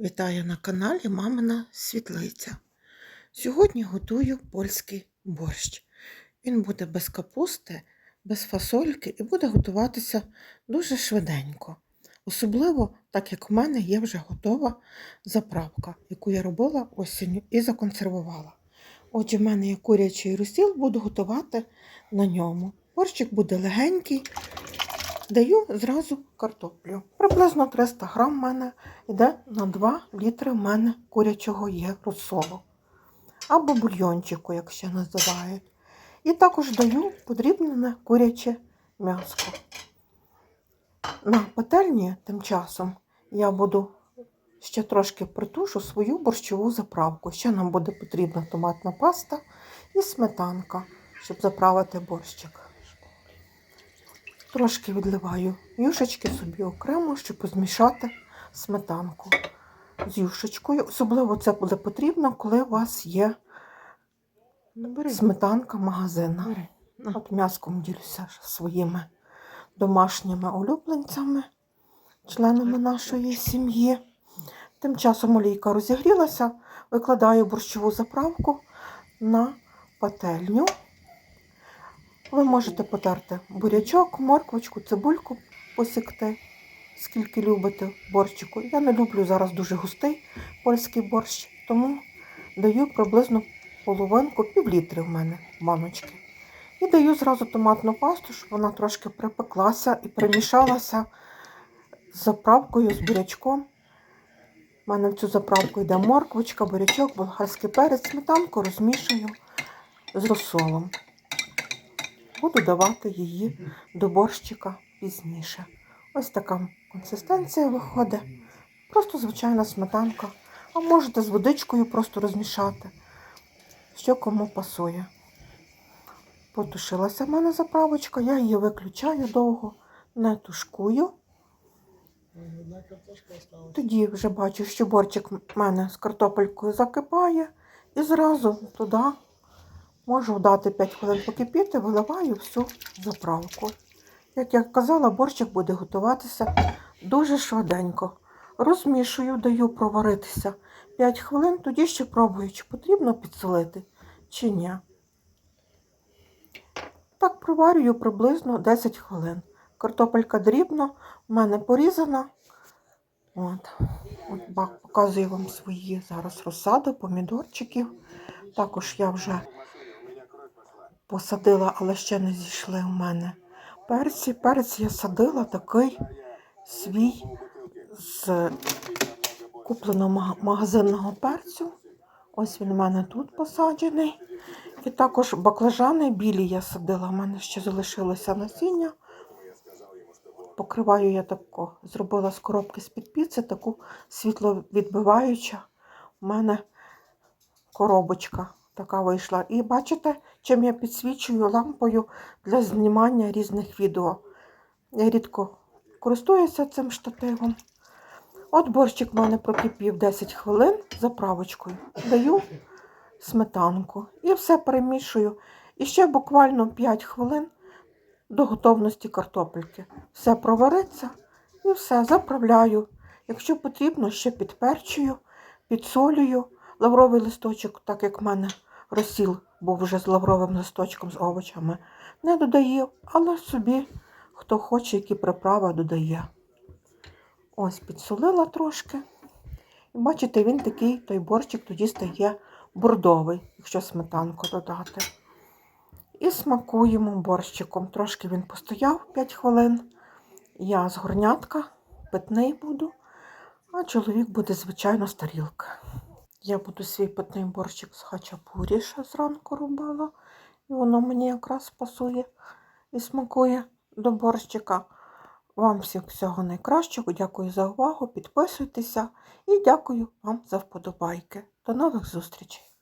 Вітаю на каналі Мамина Світлиця. Сьогодні готую польський борщ. Він буде без капусти, без фасольки і буде готуватися дуже швиденько. Особливо, так як в мене є вже готова заправка, яку я робила осінню і законсервувала. Отже, в мене є курячий розсіл, буду готувати на ньому. Борщик буде легенький. Даю зразу картоплю. Приблизно 300 грам в мене йде на 2 літри в мене курячого є розсолу. Або бульйончику, як ще називають. І також даю подрібнене куряче м'ясо. На пательні тим часом я буду ще трошки притушу свою борщову заправку. Ще нам буде потрібна томатна паста і сметанка, щоб заправити борщик. Трошки відливаю юшечки собі окремо, щоб змішати сметанку з юшечкою. Особливо це буде потрібно, коли у вас є сметанка магазина. От м'яском ділюся своїми домашніми улюбленцями, членами нашої сім'ї. Тим часом олійка розігрілася, викладаю борщову заправку на пательню. Ви можете потерти бурячок, морквочку, цибульку посікти, скільки любите борщику. Я не люблю зараз дуже густий польський борщ, тому даю приблизно половинку, пів літри в мене баночки. І даю зразу томатну пасту, щоб вона трошки припеклася і примішалася з заправкою, з бурячком. У мене в цю заправку йде морквочка, бурячок, болгарський перець, сметанку розмішую з розсолом. Буду давати її до борщика пізніше. Ось така консистенція виходить. Просто звичайна сметанка. А можете з водичкою просто розмішати, що кому пасує. Потушилася в мене заправочка, я її виключаю довго, не тушкую. Тоді вже бачу, що борчик в мене з картопелькою закипає і зразу туди можу дати 5 хвилин покипіти, виливаю всю заправку. Як я казала, борщик буде готуватися дуже швиденько. Розмішую, даю проваритися 5 хвилин, тоді ще пробую, чи потрібно підсолити, чи ні. Так проварюю приблизно 10 хвилин. Картопелька дрібно, в мене порізана. От. От показую вам свої зараз розсади, помідорчиків. Також я вже посадила, але ще не зійшли у мене перці. Перець я садила такий свій з купленого магазинного перцю. Ось він у мене тут посаджений. І також баклажани білі я садила, у мене ще залишилося насіння. Покриваю я тако, зробила з коробки з-під піци, таку світловідбиваюча. У мене коробочка така вийшла. І бачите, чим я підсвічую лампою для знімання різних відео. Я рідко користуюся цим штативом. От борщик в мене прокипів 10 хвилин заправочкою. Даю сметанку і все перемішую. І ще буквально 5 хвилин до готовності картопельки. Все провариться і все заправляю. Якщо потрібно, ще підперчую, підсолюю. Лавровий листочок, так як в мене розсіл був вже з лавровим листочком, з овочами, не додаю, але собі, хто хоче, які приправи додає. Ось, підсолила трошки. І бачите, він такий, той борщик тоді стає бордовий, якщо сметанку додати. І смакуємо борщиком. Трошки він постояв 5 хвилин. Я з горнятка, питний буду, а чоловік буде, звичайно, з тарілки. Я буду свій питний борщик з хачапурі ще зранку робила. І воно мені якраз пасує і смакує до борщика. Вам всіх всього найкращого. Дякую за увагу. Підписуйтеся і дякую вам за вподобайки. До нових зустрічей!